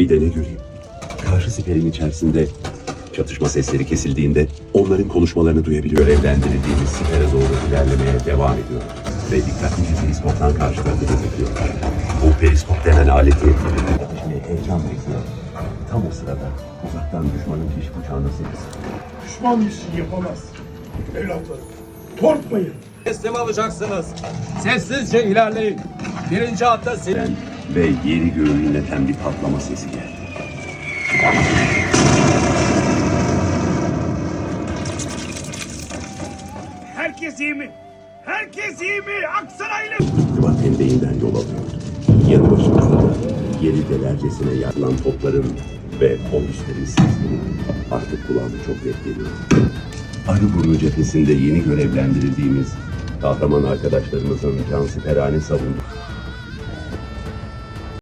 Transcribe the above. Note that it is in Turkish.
Bir de ne göreyim. Karşı siperin içerisinde çatışma sesleri kesildiğinde onların konuşmalarını duyabiliyor. Görevlendirildiğimiz sipere doğru ilerlemeye devam ediyor. Ve dikkatlice periskoptan karşılarını gözetliyorlar. Bu periskop denen aleti ateşine heyecan bekliyor. Tam o sırada uzaktan düşmanın keşif uçağına sesi. Düşman bir şey yapamaz. Evlatlarım, korkmayın. Teslim alacaksınız. Sessizce ilerleyin. Birinci hatta siz... Ve yeri göğü inleten bir patlama sesi geldi. Herkes iyi mi? Herkes iyi mi? Aksaraylı! İrtibat pendeğinden yol alıyor. Yanı başımızda da yeri delercesine yakılan topların ve polislerin sesleri artık kulağıma çok net geliyor. Arıburnu cephesinde yeni görevlendirildiğimiz kahraman arkadaşlarımızın cansiperane savunduğu